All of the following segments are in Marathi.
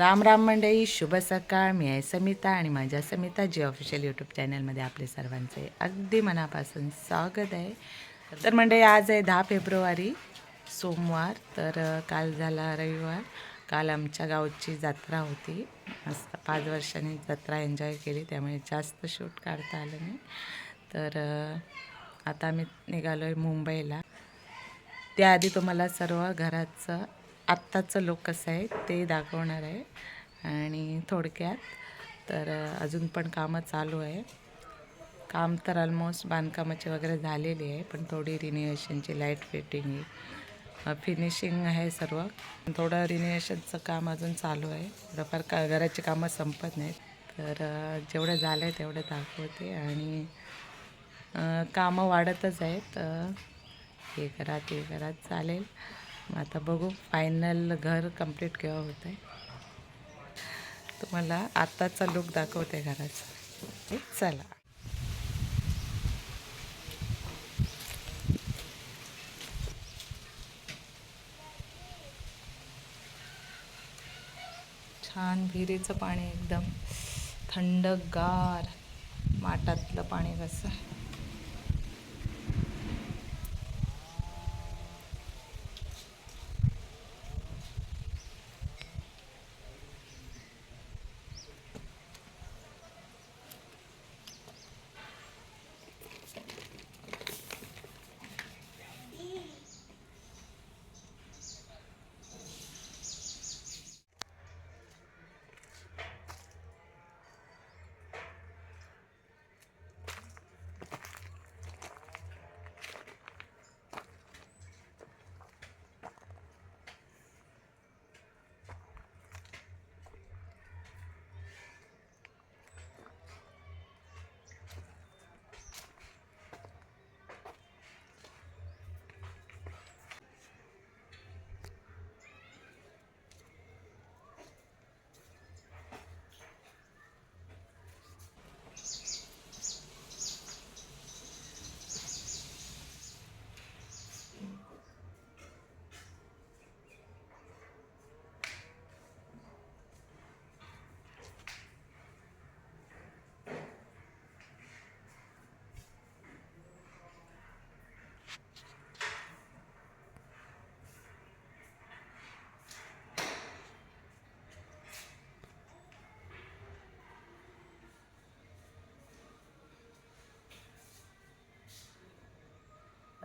राम राम मंडळी शुभ सकाळ. मी आहे समिता आणि माझ्या समिता जी ऑफिशियल यूट्यूब चॅनलमध्ये आपले सर्वांचे अगदी मनापासून स्वागत आहे. तर मंडळी आज आहे दहा फेब्रुवारी सोमवार. तर काल झाला रविवार. काल आमच्या गावची जत्रा होती. मस्त पाच वर्षांनी जत्रा एन्जॉय केली त्यामुळे जास्त शूट काढता आलं नाही. तर आता आम्ही निघालो आहे मुंबईला. त्याआधी तुम्हाला सर्व घराचं आत्ताचं लोक कसं आहे ते दाखवणार आहे. आणि थोडक्यात तर अजून पण कामं चालू आहे. काम तर ऑलमोस्ट बांधकामाचे वगैरे झालेली आहे पण थोडी रिन्युएशनची लाइट फिटिंग फिनिशिंग आहे. सर्व. थोडं रिन्युएशनचं काम अजून चालू आहे. थोडंफार का घराची कामं संपत नाहीत. तर जेवढं झालं आहे तेवढं दाखवते. आणि कामं वाढतच आहेत. हे करा ते करा चालेल. आता बघू फायनल घर कंप्लीट केव्हा होतं आहे तुम्हाला आत्ताचा लुक दाखवते घराचा. चला. छान विहिरीचं पाणी एकदम थंडगार माठातलं पाणी कसं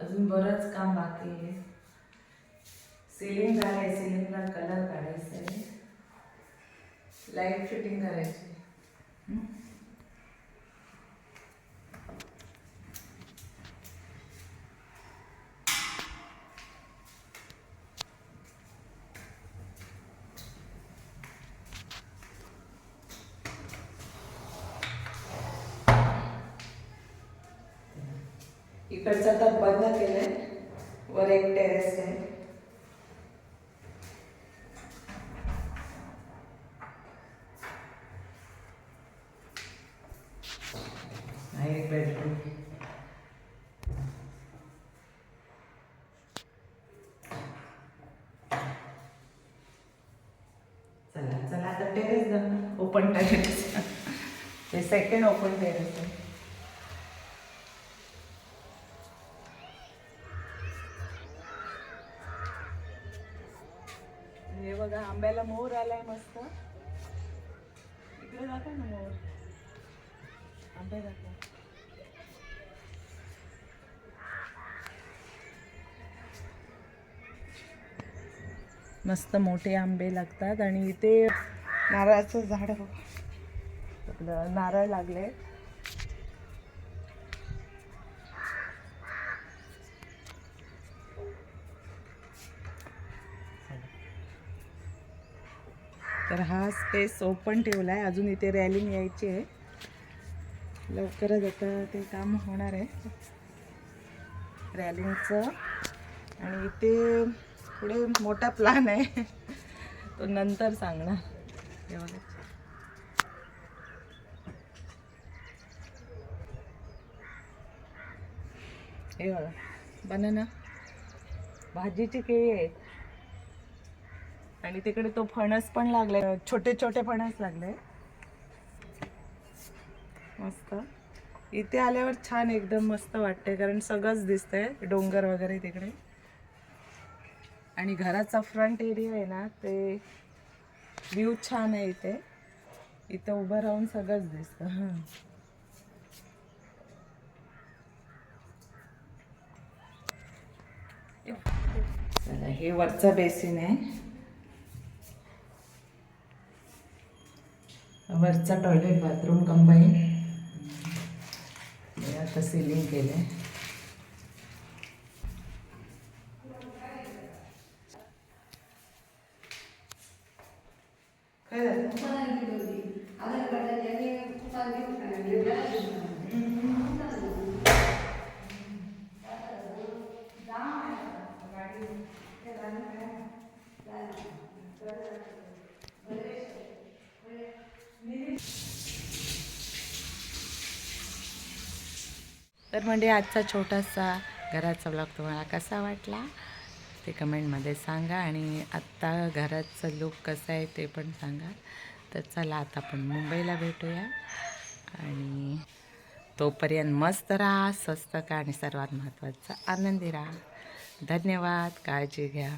अजून बरंच काम बाकी आहे. सिलिंग झालंय सिलिंगला कलर काढायचा आहे लाइट फिटिंग करायची इकडचं तर बंद केलंय. वर एक टेरेस आहे. एक बेडरूम चला चला आता टेरेस जाऊ ओपन टेरेस ते सेकंड ओपन टेरेस आहे. हे बघा आंब्याला मोर आलाय मस्त. इकडे जातो ना मोर. आंबे जातो मस्त मोठे आंबे लागतात आणि इथे नारळाचं झाड आपलं नारळ लागले तर हा स्पेस ओपन ठेवला आहे अजून इथे रॅलिंग यायची आहे. लवकरच आता ते काम होणार आहे. रॅलिंगचं आणि इथे पुढे मोठा प्लॅन आहे. तो नंतर सांगणार. हे एवढं हे बघा. बनाना. भाजीची केळी आहे. आणि तिकडे तो फणस पण लागले छोटे छोटे फणस लागले. मस्त. इथे आल्यावर छान एकदम मस्त वाटते कारण सगळंच दिसतंय डोंगर वगैरे तिकडे. आणि घराचा फ्रंट एरिया आहे ना ते व्ह्यू छान आहे इथे. इथं उभं राहून सगळंच दिसतं. हे. वरचं बेसिन आहे. वरचा टॉयलेट बाथरूम कंबाईन आता सिलिंग केलंय. काय झालं? तर म्हणजे आजचा छोटासा घराचा ब्लॉग तुम्हाला कसा वाटला ते कमेंटमध्ये सांगा आणि आत्ता घराचं लुक कसं आहे ते पण सांगा. तर चला आता आपण मुंबईला भेटूया. आणि तोपर्यंत मस्त राहा स्वस्त का आणि सर्वात महत्त्वाचं आनंदी राहा. धन्यवाद काळजी घ्या.